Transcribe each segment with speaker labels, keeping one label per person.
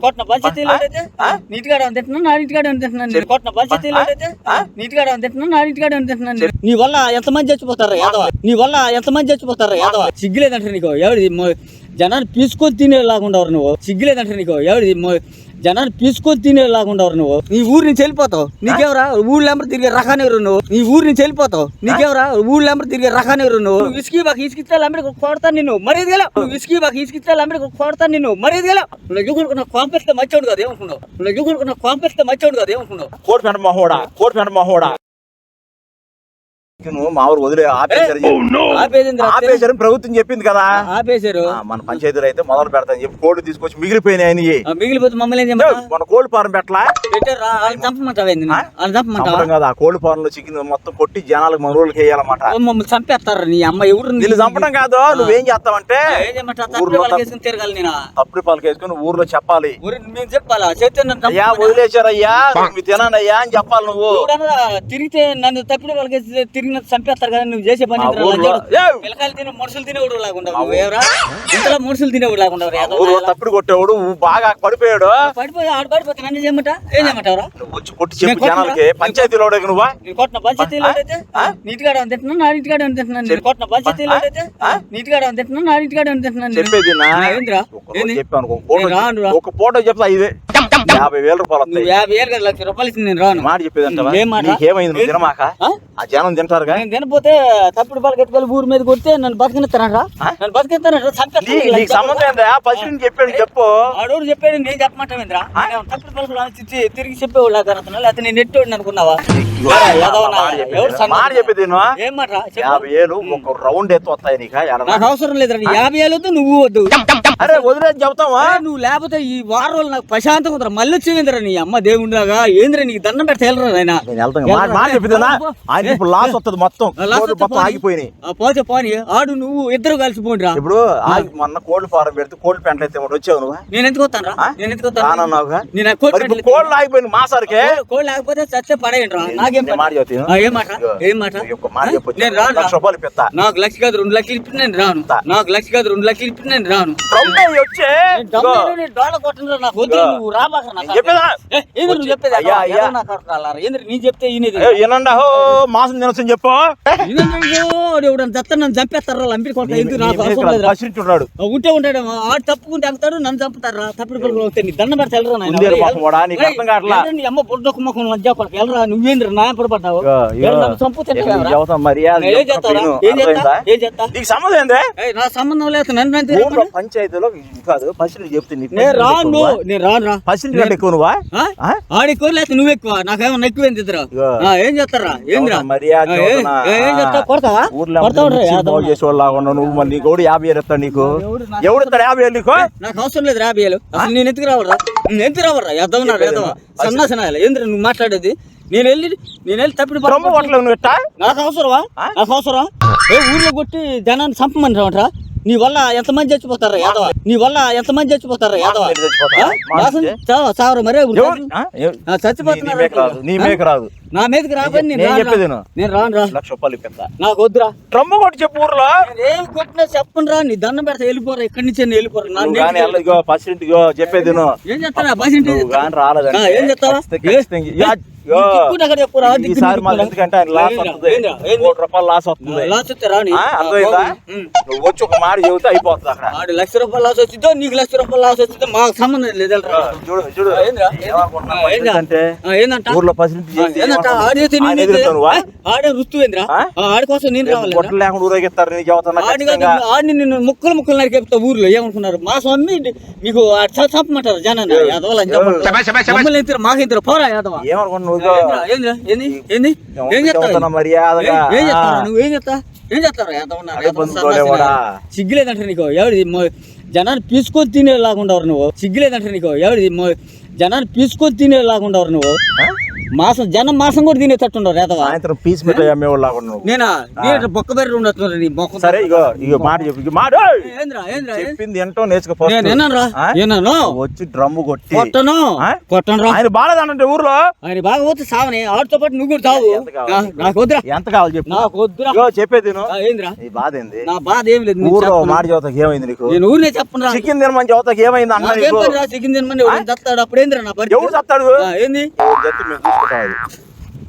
Speaker 1: కొట్టిన పరిస్థితి నీట్గా తింటున్నాను నా ఇంటికాడ తింటున్నాను నేను కొట్టిన పరిస్థితి నీట్గా తింటున్నాను నా ఇంటికాడ తింటున్నాను నేను. నీ వల్ల ఎంతమంది చచ్చిపోతారు యాదవ? నీ వల్ల ఎంతమంది చచ్చిపోతారు యాదవ? సిగ్గులేదంటే నీకు? ఎవరిది? మొ- జనాన్ని పీసుకొని తినేలాగా ఉండవు నువ్వు. సిగ్గులేదంటే నీకు? ఎవరిది? మొ- జనాన్ని పీసుకొని తినేలాగా ఉండవు నువ్వు. నీ ఊరు నుంచి వెళ్ళిపోతావు. నీకెవరా? ఊళ్ళో ఎంబర్ తిరిగే ఎవరు నువ్వు. నీ ఊరు నుంచి వెళ్ళిపోతావు. నీకెవరా? ఊళ్ళో ఎంబర్ తిరిగే రకాన్ని ఎవరు నువ్వు. నువ్వు విసికి బాకి ఇసుకిస్తే అమ్మడికి కొడతాను నిన్ను. మరీ గెల నువ్వు విసికి బాకి ఇసుకిస్తే అమ్మడికి కొడతాను నిన్ను. మరీ గెల నువ్వు నాకు కాంపెస్తే మచ్చోడు కదా ఏమనుకున్నావు? నువ్వు నాకు కాంపెస్తే మచ్చోడు కదా ఏమనుకున్నావు?
Speaker 2: కోటి పెంట మహోడా కోటి పెంట మహోడా. నువ్వు మా ఊరు వదిలే ఆపేశారు
Speaker 1: ఆపేసింది
Speaker 2: ఆపేశారని ప్రభుత్వం చెప్పింది కదా.
Speaker 1: ఆపేశారు.
Speaker 2: ఆ, మన పంచాయతీలు అయితే మొదలు పెడతాను చెప్పి కోడి తీసుకొచ్చి మిగిలిపోయినాయి
Speaker 1: మిగిలిపోతే మమ్మల్ని
Speaker 2: మన కోడి ఫారం పెట్టలా? కదా ఆ కోడి ఫారంలో చికెన్ మొత్తం కొట్టి జనాలకు మన ఊళ్ళకి వేయాలన్నమాట.
Speaker 1: మమ్మల్ని చంపేస్తారా నీ అమ్మ? ఎవరు
Speaker 2: నిన్ను చంపడం కాదు నువ్వేం
Speaker 1: చేయమంటావు
Speaker 2: ఊర్లో
Speaker 1: తప్పుడు వాళ్ళకి వేసుకుని తిరగాలి నేను?
Speaker 2: తప్పుడు పాలకి వేసుకుని ఊర్లో చెప్పాలి.
Speaker 1: చెప్పాలా? చంపమని.
Speaker 2: వదిలేశారయ్యా అయ్యా అని చెప్పాలి నువ్వు.
Speaker 1: తిరిగితే నన్ను తప్పుడు వాళ్ళకి వేసి తిరిగిన చంపేస్తారు కదా నువ్వు చేసే పని! పిల్లకాయలు తినే మనుషులు తినేవాడు లాగా ఉండవు. నువ్వు ఎవరా? ఇంతలో మనుషులు తినేవాడు లాగా ఉండవు
Speaker 2: ఆ ఊర్లో తప్పుడు కొట్టేవాడు బాగా పడిపోయాడు.
Speaker 1: పడిపోయి ఆడు పడిపోతే నన్ను చేయమంట? ఏం
Speaker 2: వచ్చి కొట్టి చెప్పు? జనాలకి. పంచాయతీలో నువ్వా?
Speaker 1: నేను కొట్టిన పంచాయతీలో అయితే? నీట్గా తింటున్నాను నా ఇంటికాడ తింటున్నాను నేను కొట్టిన పంచాయతీలో అయితే? నీట్గా తింటున్నాను నా ఇంటికాడ తింటున్నాను నేను.
Speaker 2: చెప్పేది నా?
Speaker 1: ఏందిరా?
Speaker 2: చెప్పాను ఒక ఫోటో చెప్తా ఐదు యాభై వేల రూపాయలు
Speaker 1: యాభై ఏళ్ళు కదా లక్ష రూపాయలు ఇచ్చింది నేను రాను.
Speaker 2: మాట చెప్పేది అంటావా
Speaker 1: ఏం మాట?
Speaker 2: నీకేమైంది? నువ్వు తినమాక?
Speaker 1: ఆ?
Speaker 2: ఆ జనం తింటారుగా?
Speaker 1: నేను తినపోతే తప్పుడు పాలు ఊరి మీద కొడితే నన్ను బతికినిస్తారా నన్ను
Speaker 2: సంబంధం ఏందా? పసిడిని చెప్పాడు చెప్పు.
Speaker 1: ఆడోడు చెప్పాడు నేను చెప్పమంటావేంద్రా? నేను తప్పుడు పలుకులు ఆలోచించి తిరిగి చెప్పేవాళ్ళు అతను లేకపోతే నేను నెట్టోడు అనుకున్నావా?
Speaker 2: మాట చెప్పేది.
Speaker 1: ఏం మాట.
Speaker 2: యాభై వేలు ఒక రౌండ్ ఎత్తు వస్తాయి నీకు
Speaker 1: అవసరం లేదురా. నీ యాభై ఏళ్ళు వద్దు నువ్వు వద్దు.
Speaker 2: అరే వదిలేదు చెబుతావా?
Speaker 1: ఏ, నువ్వు లేకపోతే ఈ వారం రోజులు నాకు ప్రశాంతంగా ఉందిరా మళ్ళీ వచ్చేవిందిరా నీ అమ్మ దేవుడిలాగా? ఏంద్రా నీకు దండం పెడితే వెళ్ళరా
Speaker 2: ఆయన ఇప్పుడు లాస్ వస్తుంది మొత్తం. మొత్తం ఆగిపోయినాయి.
Speaker 1: పోతే పోని. ఆడు నువ్వు ఇద్దరు కలిసి పోండిరా.
Speaker 2: ఇప్పుడు మొన్న కోల్డ్ ఫారం పెడితే కోల్డ్ పెంట అయితే వచ్చావు నువ్వు?
Speaker 1: నేను ఎందుకు వస్తాను రా నేను ఎందుకు వస్తాను? నేను.
Speaker 2: కోళ్ళు ఆగిపోయింది మాసారికే
Speaker 1: కోడి- కోడి లేకపోతే చచ్చే పడేయండి రా నాకేం?
Speaker 2: మాట చెబుతాను.
Speaker 1: ఆ, ఏం మాట? ఏం మాట. నేను రాను.
Speaker 2: లక్ష రూపాయలు పెడతా
Speaker 1: నాకు లక్ష కాదు రెండు లక్షలు ఇప్పి నేను రాను. నాకు లక్ష కాదు రెండు లక్షలు ఇప్పి నేను రాను.
Speaker 2: అయ్యి వచ్చే.
Speaker 1: నువ్వు చెప్తే
Speaker 2: ఏనండా మాసం తినొచ్చని చెప్పు.
Speaker 1: దత్త నన్ను చంపేస్తారా? లంపిడి కొడతా ఎందుకు నాకు ఉంటే ఉంటాడేమో ఆడు తప్పుకుంటే అంగుతాడు నన్ను చంపుతారా తప్పుడు కొడుకు అవుతాయి నీ దండం పెడితే వెళ్ళరా నీ అమ్మ కొడుకు? వెళ్ళరా? నువ్వేంద్ర? నా పొరపడ్డావు?
Speaker 2: మర్యాద
Speaker 1: ఏం చేస్తా? ఏం చేస్తా?
Speaker 2: సంబంధం
Speaker 1: లేదు నన్ను నన్ను
Speaker 2: కాదు.
Speaker 1: నేను రాను.
Speaker 2: ఎక్కువవా?
Speaker 1: నేను రాను రా
Speaker 2: పసిరి కంటే ఎక్కువ నువ్వా?
Speaker 1: లేకపోతే నువ్వు ఎక్కువ. నాకేమన్నా ఎక్కువ ఇద్దరు. ఏం చేస్తారా? ఏందిరా?
Speaker 2: మర్యాద
Speaker 1: ఏ- చేస్తావు? కొడతావా?
Speaker 2: ఊర్లో చేసేవాళ్ళు లాగా నువ్వు నీకు ఎవడు యాభై వేలు ఇస్తాడు నీకు?
Speaker 1: ఎవడు
Speaker 2: ఇస్తాడు యాభై వేలు నీకు?
Speaker 1: నాకు అవసరం లేదు యాభై అసలు నేను ఎందుకు రావరా నేను రావరా ఎద్దవన్నాడు ఎద్దవ సన్నాసనాయాలి. ఏంద్ర నువ్వు మాట్లాడేది? నేను వెళ్ళి నేను వెళ్ళి తప్పుడు నాకు అవసరమా? నాకు అవసరమా ఏ ఊర్లో కొట్టి జనాన్ని చంపమని రావట్రా? నీ వల్ల ఎంతమంది చచ్చిపోతారా యాదవ? నీ వల్ల ఎంతమంది చచ్చిపోతారా యాదవ? చావరు మరే చచ్చిపోతున్నారు
Speaker 2: నీ మేక రాదు నీ మేక రాదు.
Speaker 1: నా మీదకి రాబోయి నేను.
Speaker 2: చెప్పేది.
Speaker 1: నేను రాను రా.
Speaker 2: లక్ష రూపాయలు పెద్ద
Speaker 1: నాకు వద్దురా.
Speaker 2: రొమ్మ కొట్టి చెప్పు ఊర్లో.
Speaker 1: ఏం కొట్టినా చెప్పను రా నీ దండం పెడతా వెళ్ళిపోరా ఇక్కడి నుంచి వెళ్ళిపోరా.
Speaker 2: చెప్పేది.
Speaker 1: ఏం
Speaker 2: కానీ రాలేదంటే
Speaker 1: ఆ, ఏం చెప్తావా?
Speaker 2: ఖచ్చితంగా- ఖచ్చితంగా- యా, ఇగో,
Speaker 1: చెప్పురా
Speaker 2: ఈసారి మళ్ళీ ఎందుకంటే ఆయన లాస్ వస్తుంది. కోటి రూపాయలు లాస్ వస్తుంది.
Speaker 1: లాస్ వస్తే రాని
Speaker 2: ఆ, అర్థమైందా?
Speaker 1: ఉం.
Speaker 2: నువ్వు వచ్చి ఒక మాట చెబితే అయిపోతుంది అక్కడ.
Speaker 1: ఆడు లక్ష రూపాయలు లాస్ వచ్చిందో నీకు లక్ష రూపాయలు లాస్ వచ్చిందో మాకు సంబంధం లేదు
Speaker 2: చూడు చూడు. ఊర్లో నువ్వా?
Speaker 1: ఆడే రుస్తువేంద్రా
Speaker 2: ఆ?
Speaker 1: ఆడి కోసం నేను రావాలి
Speaker 2: బొట్టలు లేకుండా ఊరేగిస్తారు నీకు చెబుతున్నా
Speaker 1: ఆడి కాదు,
Speaker 2: ఖచ్చితంగా.
Speaker 1: ఆడిని నిన్ను ముక్కలు ముక్కలు నరికేపుతా ఊర్లో ఏమనుకున్నారు? మా స్వామి మీకు చంపమంటారు జనాన్ని మాకు ఎంతరు పోరా యాదవ
Speaker 2: ఏమనుకుంటున్నావు? మర్యాదగా.
Speaker 1: నువ్వు చెప్తా ఏం చెప్తారు యాదవ ఉన్నారు. సిగ్గులేదంటే నీకు ఎవరిది జనాన్ని పీసుకొని తినేలాగా ఉండవు నువ్వు సిగ్గులేదంటే నీకు ఎవరిది జనాన్ని పీసుకొని తినేలాగా ఉండవు నువ్వు? మాసం జనం మాసం కూడా తినేటట్టున్నారు రేతవా
Speaker 2: సాయంత్రం పీస్ మిఠాయి అమ్మేవాళ్ళు లాగా
Speaker 1: నేనా? నేను బొక్క బెర్ర నీ బొక్క.
Speaker 2: సరే ఇగో ఇగో మాట చెప్పు మాట!
Speaker 1: ఏంద్రా ఏంద్రా
Speaker 2: చెప్పింది నేర్చుకో.
Speaker 1: నేను
Speaker 2: వచ్చి డ్రమ్ము కొట్టి.
Speaker 1: కొట్టను? కొట్టను
Speaker 2: ఆయన బాలేదంటే ఊర్లో?
Speaker 1: ఆయన బాగా పోతే సావని ఆడితో పాటు నువ్వు కూడా చావు
Speaker 2: ఎంత కావాలి?
Speaker 1: నా- నాకు వద్దురా.
Speaker 2: ఎంత కావాలి చెప్పు.
Speaker 1: నాకు వద్దురా.
Speaker 2: ఇగో చెప్పేది
Speaker 1: ఏందిరా?
Speaker 2: నీ బాధ ఏంది?
Speaker 1: నా బాధ ఏం లేదు
Speaker 2: ఊర్లో. మాట చదువుతాకి ఏమైంది నీకు?
Speaker 1: నేను ఊరినే చెప్పను
Speaker 2: చికెన్ తినమని చదువుతాకి ఏమైంది అన్న
Speaker 1: చికెన్ తినమని చస్తాడు అప్పుడు ఏందిరా నా?
Speaker 2: ఎవడు చెప్తాడు?
Speaker 1: ఏంది?
Speaker 2: ఎవరు చెప్తే అది.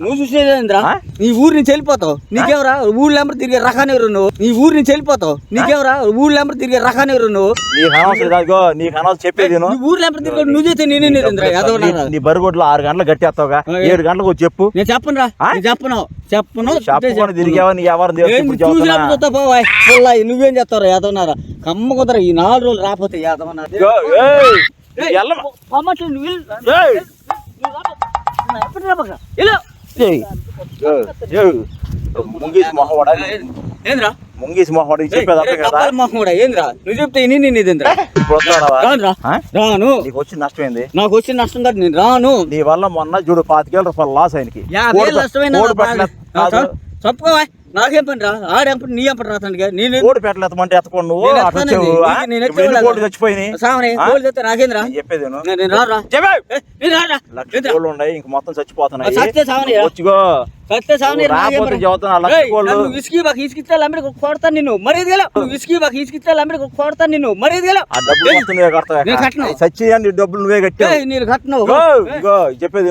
Speaker 1: నువ్వు చూసేదేంద్రా? నీ ఊరి నుంచి వెళ్ళిపోతావు. నీకెవరా? ఊళ్ళో ఎంబడి తిరిగే రకాన్ని ఎవరు నువ్వు? నీ ఊరి నుంచి వెళ్ళిపోతావు. నీకెవరా? ఊళ్ళో ఎంబడి తిరిగే రకాన్ని ఎవరు నువ్వు?
Speaker 2: నీకు అనవసరం కాదు ఇగో, నీకు అనవసరం చెప్పేది.
Speaker 1: నీ ఊర్లో తిరిగే నువ్వు చేస్తే నేనే నేనేంద్రా యాదవ్
Speaker 2: నీ- నీ బరిగొడ్లు ఆరు గంటలకు గట్టేస్తావుగా ఏడు గంటలకు వచ్చి చెప్పు.
Speaker 1: నేను చెప్పను రా
Speaker 2: ఆ?
Speaker 1: నేను చెప్పను చెప్పను.
Speaker 2: తిరిగావా? నీ ఎవరు
Speaker 1: చూసినప్పుడు పోవాయి నువ్వేం చేస్తావు యాదవనారా కమ్మ కుదర ఈ నాలుగు రోజులు రాకపోతే యాదవనారా. పొమ్మట్లు నువ్వు వెళ్ళు.
Speaker 2: ఏయ్,
Speaker 1: నువ్వు రాపో. నా ఎప్పుడు రాపోక. వెళ్ళు.
Speaker 2: ఏయ్, ఏయ్, ఏయ్. ముంగీసి మొహవాడా
Speaker 1: ఏంద్రా?
Speaker 2: ముంగీసి మొహవాడా చెప్పేది అర్థం కదా?
Speaker 1: కప్పల మొహం కూడా ఏంద్రా? నువ్వు చెప్తే ఇని నేను ఇదేంద్రా? రాను
Speaker 2: నీకు వచ్చిన నష్టం ఏంది?
Speaker 1: నాకు వచ్చిన నష్టం కాదు నేను రాను.
Speaker 2: నీ వల్ల మొన్న చూడు పాతికేళ్ళ రూపాయలు లాస్ ఆయనకి
Speaker 1: నష్టమైన నాకేం పని రా ఆడేం పని నీ ఏం పని రాతానికి నేను
Speaker 2: కోడి పెట్టలు ఎత్తమంటే ఎత్తకుండా నువ్వు
Speaker 1: నేను
Speaker 2: అటు. వచ్చావు?
Speaker 1: నేను-
Speaker 2: చచ్చిపోయినాయి?
Speaker 1: సామని తెస్తే నాకేంద్రా?
Speaker 2: నేను చెప్పేది.
Speaker 1: నేను రారా రారా
Speaker 2: లక్ష ఉన్నాయి ఇంక మొత్తం చచ్చిపోతున్నాయి.
Speaker 1: సత్య
Speaker 2: వచ్చిగో
Speaker 1: విసికి కొడతాను నిన్ను మరి నువ్వు విసికి కొడతాను నిన్ను. మరి
Speaker 2: డబ్బులు నువ్వే
Speaker 1: నేను కట్టను. నేను
Speaker 2: చెప్పేది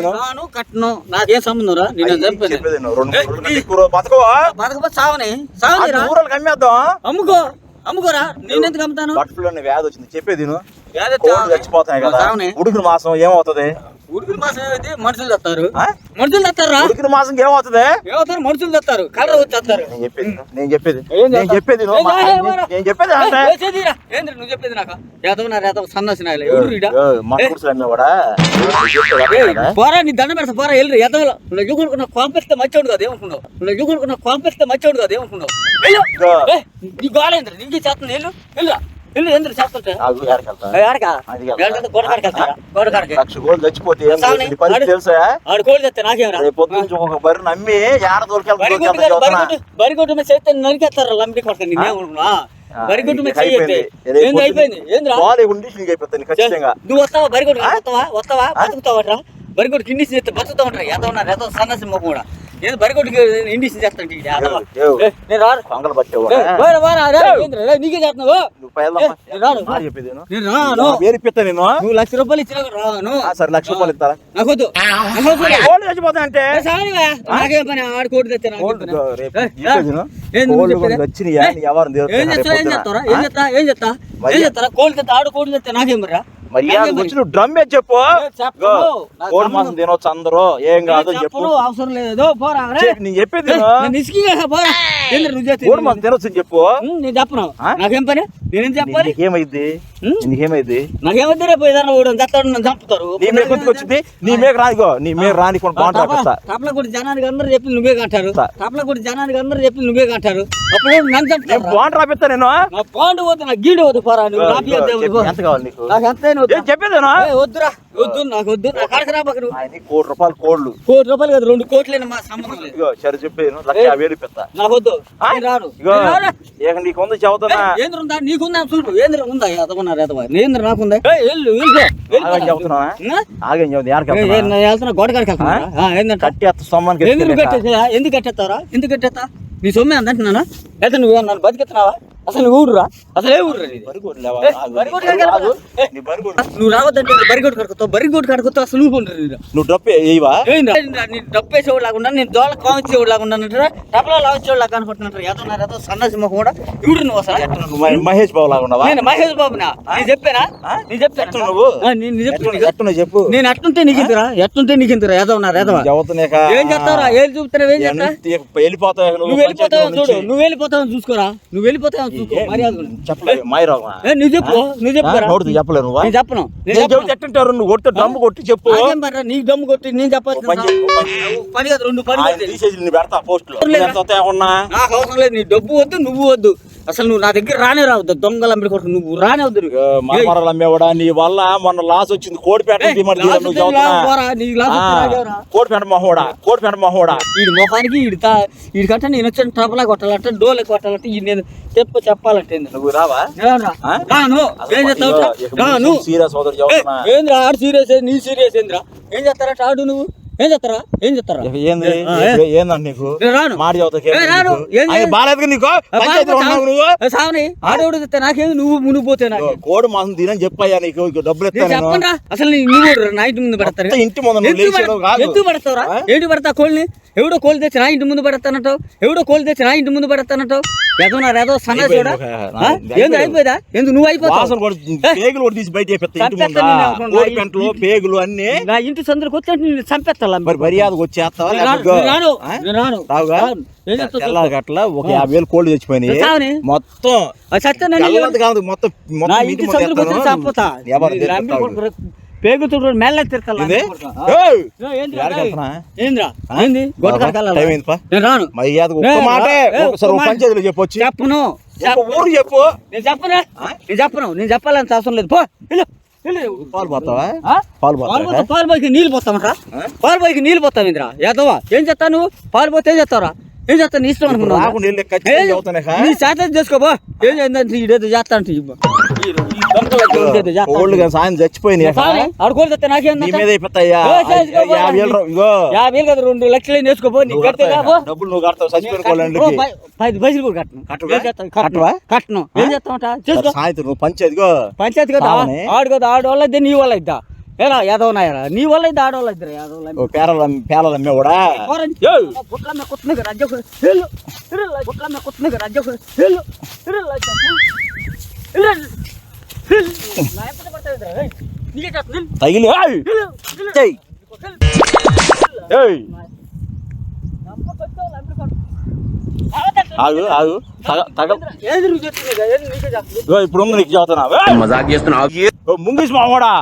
Speaker 1: నాకేం సంబంధం రా? నేను చెప్పేది.
Speaker 2: బతకవా?
Speaker 1: బతకపోతే సావని సావని
Speaker 2: అమ్మేద్దాం
Speaker 1: అమ్ముకో. అమ్ముకోరా. నేను ఎందుకు అమ్ముతాను
Speaker 2: వ్యాధి వచ్చింది. చెప్పేది. చచ్చిపోతున్నాయి కదా. ఉడుకుల మాసం ఏమవుతుంది?
Speaker 1: ఉడికిన మాసం ఏది మనుషులు తెస్తారు? మనుషులు తెస్తారా?
Speaker 2: ఉడికిన మాసం ఏమవుతుంది?
Speaker 1: ఏమవుతారు? మనుషులు తెస్తారు. కలర్ వచ్చేస్తారు
Speaker 2: నేను చెప్పేది. నేను చెప్పేది నేను? చెప్పేది? నేను- చెప్పేది.
Speaker 1: ఏంద్ర? నువ్వు చెప్పేది నాకు? యాదవ్ నా రేతవ సన్నాసి నాయలు పోరా నీ దండం పెడతా పోరా వెళ్ళి యాదవ్లో నువ్వు ఎగురుకున్న కాంపెస్తే మంచోడు కాదు ఏమనుకున్నావు? నువ్వు ఎగురుకున్న కాంపెస్తే మంచోడు కాదు ఏమనుకున్నావు? నీ గోళేంద్ర నీకే చేస్తుంది వెళ్ళు వెళ్ళు. వెళ్ళు ఏంద్ర చేస్తుంటే?
Speaker 2: లక్ష కోళ్ళు చచ్చిపోతే తెలుసా?
Speaker 1: ఆడు కోడి తెస్తే నాకేం
Speaker 2: పొద్దు ఒక బర్రెని అమ్మి ఏడ దొరికెళ్తా
Speaker 1: బరిగొట్టు మీద చేస్తే నరికేస్తారు? లంబి కొడతాను నేనేమనుకున్నా బరిగొట్టు మీద
Speaker 2: ఇది
Speaker 1: చెయ్యి
Speaker 2: అయిపోయింది. రేపు
Speaker 1: ఏంది అయిపోయింది?
Speaker 2: కండిషన్ అయిపోతుంది ఖచ్చితంగా.
Speaker 1: నువ్వు వస్తావా? బరిగొట్టు వస్తావా? వస్తావా బతుకుతావట్రా బరిగొట్టు చేస్తే బతుకుతా ఉంటారా ఎదవన్నా రెతో సన్నసి మొక్క కూడా. ఏదో బరిగొట్టుకి
Speaker 2: ఏవ్, ఏవ్.
Speaker 1: నేను రాను.
Speaker 2: కొంగలు పట్టేవు
Speaker 1: ఏ, పోరా, పోరా, రే, ఏంద్రా, రే, నీకే చేస్తున్నావు? నేను రాను.
Speaker 2: విను.
Speaker 1: నేను.
Speaker 2: నేను
Speaker 1: నువ్వు లక్ష రూపాయలు ఇచ్చినా రాను.
Speaker 2: ఆ, సరే లక్ష రూపాయలు ఇస్తారా?
Speaker 1: నాకొద్దు.
Speaker 2: కోళ్ళు చచ్చిపోతా అంటే?
Speaker 1: నాకేం పని? ఆడు తెస్తే పని?
Speaker 2: రేపు
Speaker 1: ఏ,
Speaker 2: విను.
Speaker 1: ఏం
Speaker 2: ఎవరిని
Speaker 1: ఏం చేస్తారా ఏం చేస్తారా కోడి తెత్తా ఆడు కోడి తెత్తా నాకేం మర్రా
Speaker 2: మరి
Speaker 1: నాకేం
Speaker 2: వచ్చి నువ్వు డ్రమ్ ఏ చెప్పు? కోడి మాసం తినొచ్చు అందరూ. ఏం కాదు చెప్పు.
Speaker 1: అవసరం లేదు. పోరా
Speaker 2: నేను చెప్పేది కోడి మాసం తినొచ్చు చెప్పు.
Speaker 1: నేను చెప్పను? నాకేం పని? నేనేం చెప్పాలి?
Speaker 2: నీకేమైంది? నీకేమైంది?
Speaker 1: రేపు ఏదైనా చంపుతారు.
Speaker 2: నీ మీద గుర్తుకొచ్చింది నీ మీద రానిగో నీ మీద రానికుండా బాగుంటుంది రాపిస్తా
Speaker 1: కాపలా కూడా జనానికి అందరూ చెప్పి నువ్వే. కాపలా కూడా జనానికి అందరూ చెప్పి నువ్వే అప్పుడు నన్ను
Speaker 2: బాగుంటుంది రాపిస్తా నేను.
Speaker 1: నా పాండు వద్దు నా గీడు వద్దు పోరా నువ్వు.
Speaker 2: ఇగో,
Speaker 1: రాపియద్దు
Speaker 2: చెప్పు, ఎంత కావాలి నీకు? చెప్పేదేనా
Speaker 1: వద్దురా వద్దు నాకు వద్దు. నా కాడకి
Speaker 2: కోటి రూపాయలు కోళ్ళు.
Speaker 1: కోటి రూపాయలు కదా రెండు కోట్లైన మా సంబంధం లేదు.
Speaker 2: ఇగో సరే చెప్పేది లక్ష యాభై
Speaker 1: నాకు వద్దు.
Speaker 2: ఆ?
Speaker 1: నేను రాను.
Speaker 2: ఇగో
Speaker 1: నేను రాను.
Speaker 2: ఇక నీకు ఉంది చెబుతున్నా
Speaker 1: ఏయ్, ఏంద్ర ఉందా నీకుందా? చూడు ఏంద్ర ఉందా? ఎదవన్నారు ఎదవ ఏంద్ర నాకుందా?
Speaker 2: వెళ్తున్నా?
Speaker 1: గోడ కాడికి వెళ్తున్నా. ఎందుకు కట్టేసా ఎందుకు కట్టేస్తావరా? ఎందుకు కట్టేస్తా? నీ సొమ్మే అందంటున్నానా? అయితే నువ్వు నన్ను బతికెత్తున్నావా అసలు ఊరురా? అసలు ఏ ఊరు ఇది? ఏ, బరిగోడు కాడికి వెళ్ళరా? ఏ, నువ్వు రావద్దంటే బరిగోడు కడుకుతావు బరిగోడు కడుకుతావు అసలు నువ్వు ఉండరు
Speaker 2: నువ్వు డబ్బు వేయవా
Speaker 1: ఏంద్రా? ఏంద్రా? నీ డబ్బు వేసేవాడు లాగా నేను దోళ కామిచ్చేవాడు లాగా ఉన్నానంటారా డబ్బులో లావించేవాడు లాగా అనుకుంటున్నారా ఏదో నా ఏదో సన్నసి మొహం కూడా ఇవిడు నువ్వు అసలు
Speaker 2: మహేష్ బాబు లాగా ఉన్నావా?
Speaker 1: నేను మహేష్ బాబునా? నేను చెప్పానా? నేను చెప్పాను?
Speaker 2: నువ్వు?
Speaker 1: నేను చెప్తాను
Speaker 2: ఎట్లా- ఎట్లా చెప్పు.
Speaker 1: నేను అట్టుంటే నీకిందిరా ఎట్టుంటే నీకిందిరా ఏదో ఉన్నారు ఏదో ఏం చేస్తావురా? ఏం చూపుతారా ఏం చేస్తా
Speaker 2: వెళ్ళిపోతావు?
Speaker 1: నువ్వు వెళ్ళిపోతావు చూడు నువ్వు వెళ్ళిపోతావు చూసుకోరా? నువ్వు వెళ్ళిపోతావు.
Speaker 2: చెప్పలేదు మాయరావు
Speaker 1: నువ్వు చెప్పు నువ్వు చెప్పురా
Speaker 2: నోడుతూ చెప్పలేవు నువ్వా?
Speaker 1: నేను చెప్పను నేను
Speaker 2: ఎట్టుంటారు నువ్వు కొట్టి డ్రమ్ము కొట్టి చెప్పు.
Speaker 1: నాకేం? నీకు దమ్ము కొట్టి నేను చెప్పాల్సింది
Speaker 2: పని చెప్పు,
Speaker 1: కాదు రెండు పని.
Speaker 2: తీసేసి పెడతా పోస్ట్లో
Speaker 1: లేదురా.
Speaker 2: ఎంత వస్తాయి ఉన్నా
Speaker 1: నాకు అవసరం లేదు నీ డబ్బు వద్దు నువ్వు వద్దు. అసలు నువ్వు నా దగ్గర రానే రావద్దు దొంగలు అమ్మిడి కొడుకు నువ్వు రానే వద్దు.
Speaker 2: మరమరాలు అమ్మేవాడా? నీ వల్ల మొన్న లాస్ వచ్చింది. కోడిపేట. కోడిపేట మహోడా కోడిపేట మహోడా.
Speaker 1: వీడి ముఖానికి వీడి తా వీడి కంటే నేను వచ్చిన టపలా కొట్టాలంటే డోలే కొట్టాలంటే ఈ నేను చెప్పు చెప్పాలంటే?
Speaker 2: నువ్వు రావా? సీరియస్
Speaker 1: నీ సీరియస్ ఏంద్రా? ఏం చేస్తారా ఆడు నువ్వు? ఏం చేస్తారా ఏం చేస్తారా
Speaker 2: ఏంది? ఏందండి నీకు?
Speaker 1: రాను.
Speaker 2: మాట నీకు? నువ్వు?
Speaker 1: సావని ఆడోడు తెస్తే నాకేం నువ్వు మునిగిపోతే నాకు.
Speaker 2: కోడి మాసం తినని చెప్పయ్యా నీకు డబ్బులు
Speaker 1: చెప్పండి అసలు నీ- నువ్వు నా ఇంటి ముందు పడతారు.
Speaker 2: ఇంటి ముందు
Speaker 1: ఎందుకు పడతావురా? ఏంటి పడతా కోళ్ళని ఎవడో కోళ్ళు తెచ్చి నా ఇంటి ముందు పడతానంటావు? ఎవడో కోళ్ళు తెచ్చి నా ఇంటి ముందు పడతానంటావు? ఏదో సన్నా
Speaker 2: అయిపోయింది
Speaker 1: చూడా. ఏంది అయిపోయిందా? ఎందుకు నువ్వు అయిపోతావు?
Speaker 2: వాసన కూడా పేగులు కూడా తీసి బయట పేగులు అన్ని.
Speaker 1: నా ఇంటి వచ్చి నేను
Speaker 2: మరి మర్యాదకు వచ్చేస్తావా? గట్ల ఒక యాభై వేలు కోళ్ళు చచ్చిపోయినాయి. మొత్తం మొత్తం మొత్తం
Speaker 1: మెల్ల
Speaker 2: చెప్పొచ్చు.
Speaker 1: చెప్పను. చెప్పను.
Speaker 2: ఊరు చెప్పు.
Speaker 1: నేను చెప్పను? నేను చెప్పను. నేను చెప్పాలంత అవసరం లేదు. పో
Speaker 2: పాలు పోతావా? పాలు
Speaker 1: పోతా పాలు నీళ్ళు పోతామంటరా
Speaker 2: ఆ?
Speaker 1: పాలు నీళ్ళు పోతావు ఇంద్రా. యాదవా ఏం చేస్తావు నువ్వు? పాలు పోతే ఏం చేస్తావురా? ఏం చేస్తావు? నీ ఇష్టం అనుకున్నావు నీ చేసుకోబో ఏం ఇదేదో
Speaker 2: సాయం
Speaker 1: నాకేం ఉందంట?
Speaker 2: మీద అయిపోతాయ్యా యాభై వేలు
Speaker 1: కదా రెండు లక్షలు? రాబో
Speaker 2: డబ్బులు నువ్వు కడతావు చచ్చిపోయిన
Speaker 1: ఓ,
Speaker 2: కోళ్ళకి
Speaker 1: పై- పది పైసలు కూడా కట్టను
Speaker 2: కట్టవా?
Speaker 1: ఏం చేసుకో
Speaker 2: సాయంత్రం నువ్వు
Speaker 1: పంచాయతీ కదా
Speaker 2: సావని?
Speaker 1: ఆడు కదా ఆడు వల్ల ఇద్దా నీ వల్ల ఇద్దా ఏరా యాదవ్ నాయరా నీ వల్ల ఆడవాళ్ళ ఇద్దరు
Speaker 2: పేరల పేరల కూడా
Speaker 1: రాజ్యం వెళ్ళు రాజ్యం వెళ్ళు
Speaker 2: తగిలి ఏయ్! చెయ్. ఏయ్! ఆగు ఆగు. తగ- తగ.
Speaker 1: ఏది నువ్వు చెప్తుంది ఏది నీకే చెప్తుంది
Speaker 2: ఇగో ఇప్పుడు నీకు చదువుతున్నా
Speaker 3: మజాక్ చేస్తున్నావు.
Speaker 2: ముంగిసి మావాడా?